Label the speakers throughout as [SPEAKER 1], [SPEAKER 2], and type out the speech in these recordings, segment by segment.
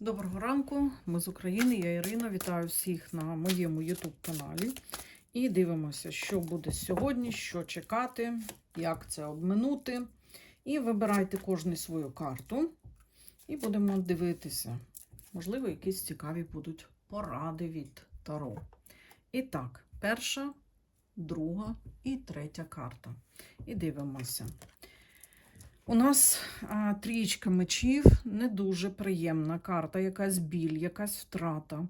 [SPEAKER 1] Доброго ранку, ми з України, я Ірина. Вітаю всіх на моєму YouTube каналі. І дивимося, що буде сьогодні, що чекати, як це обминути. І вибирайте кожну свою карту. І будемо дивитися. Можливо, якісь цікаві будуть поради від Таро. І так, перша, друга і третя карта. І дивимося. У нас а, трієчка мечів не дуже приємна карта, якась біль, якась втрата.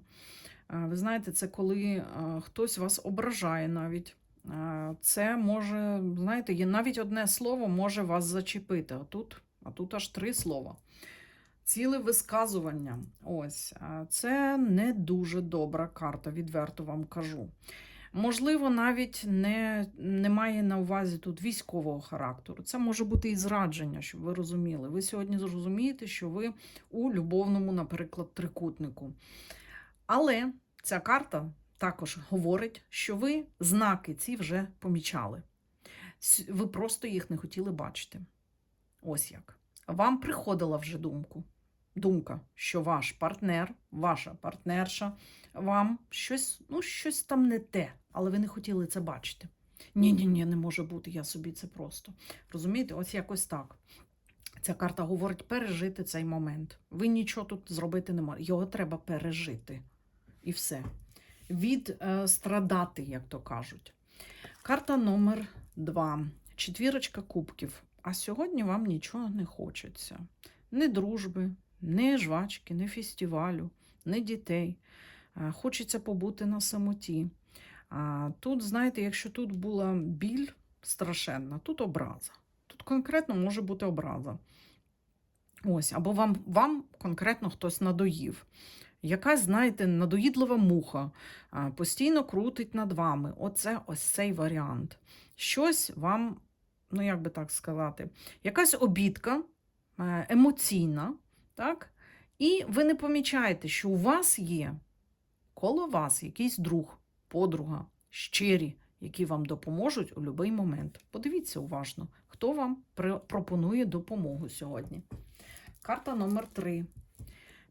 [SPEAKER 1] А, ви знаєте, це коли а, хтось вас ображає навіть. А, це може, знаєте, є навіть одне слово може вас зачепити. А тут, а тут аж три слова. Ціле висказування. Ось, це не дуже добра карта, відверто вам кажу. Можливо, навіть не, немає на увазі тут військового характеру. Це може бути і зрадження, щоб ви розуміли. Ви сьогодні зрозумієте, що ви у любовному, наприклад, трикутнику. Але ця карта також говорить, що ви знаки ці вже помічали. Ви просто їх не хотіли бачити. Ось як. Вам приходила вже думку. Думка, що ваш партнер, ваша партнерша вам щось, ну, щось там не те, але ви не хотіли це бачити. Ні, ні, не може бути, я собі це просто. Розумієте, ось якось так. Ця карта говорить пережити цей момент. Ви нічого тут зробити не можете. Його треба пережити. І все. Від е, страдати, як то кажуть. Карта номер два. Четвірочка кубків. А сьогодні вам нічого не хочеться. Ні дружби, ні жвачки, ні фестивалю, ні дітей. Е, Хочеться побути на самоті. А тут, знаєте, якщо тут була біль страшенна, тут образа. Тут конкретно може бути образа. Ось, або вам, вам конкретно хтось надоїв. Якась, знаєте, надоїдлива муха постійно крутить над вами. Оце ось цей варіант. Щось вам, ну як би так сказати, якась обідка е, емоційна, так? І ви не помічаєте, що у вас є коло вас якийсь друг, подруга, щирі, які вам допоможуть у будь-який момент. Подивіться уважно, хто вам пропонує допомогу сьогодні. Карта номер 3.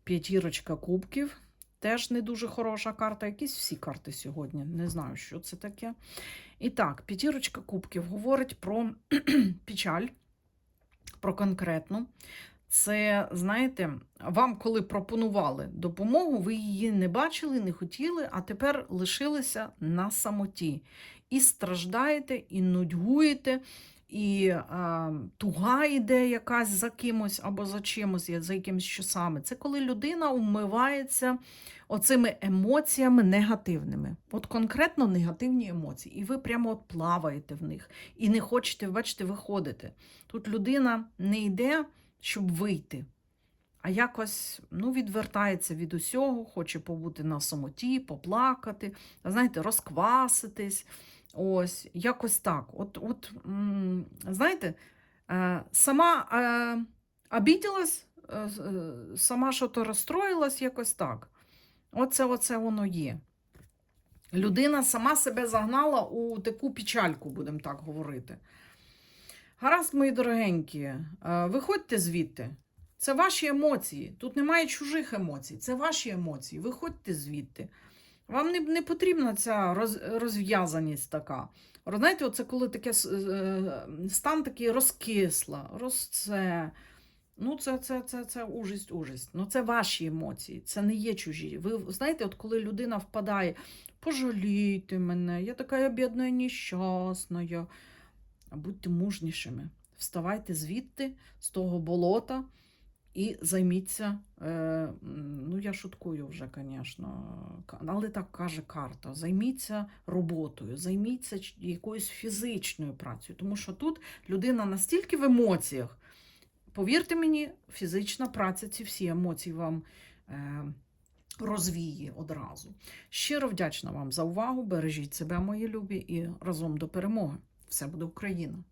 [SPEAKER 1] П'ятірочка кубків. Теж не дуже хороша карта. Якісь всі карти сьогодні. Не знаю, що це таке. І так, п'ятірочка кубків говорить про печаль, про конкретну. Це, знаєте, вам коли пропонували допомогу, ви її не бачили, не хотіли, а тепер лишилися на самоті. І страждаєте, і нудьгуєте, і а, туга йде якась за кимось або за чимось, за якимось часами. Це коли людина умивається оцими емоціями негативними. От конкретно негативні емоції. І ви прямо от плаваєте в них. І не хочете, бачите, виходити. Тут людина не йде щоб вийти. А якось ну, відвертається від усього, хоче побути на самоті, поплакати, знаєте, розкваситись. Ось, якось так. От, от знаєте, е, сама е, обіділась, е, сама що то розстроїлась, якось так. Оце, оце воно є. Людина сама себе загнала у таку печальку, будемо так говорити. Гаразд, мої дорогенькі, е, виходьте звідти. Це ваші емоції. Тут немає чужих емоцій, це ваші емоції. Виходьте звідти. Вам не, не потрібна ця роз, розв'язаність така. Знаєте, оце коли таке е, стан такий розкисла, розце. Ну, це, це, це, це ужасть, ужасть. Ну, це ваші емоції, це не є чужі. Ви знаєте, от коли людина впадає, пожалійте мене, я така бідна, нещасна. Будьте мужнішими. Вставайте звідти, з того болота, і займіться. Е, ну, я шуткую вже, звісно, але так каже карта. Займіться роботою, займіться якоюсь фізичною працею, тому що тут людина настільки в емоціях. Повірте мені, фізична праця ці всі емоції вам е, розвіє одразу. Щиро вдячна вам за увагу. Бережіть себе, мої любі, і разом до перемоги. Все буде Україна!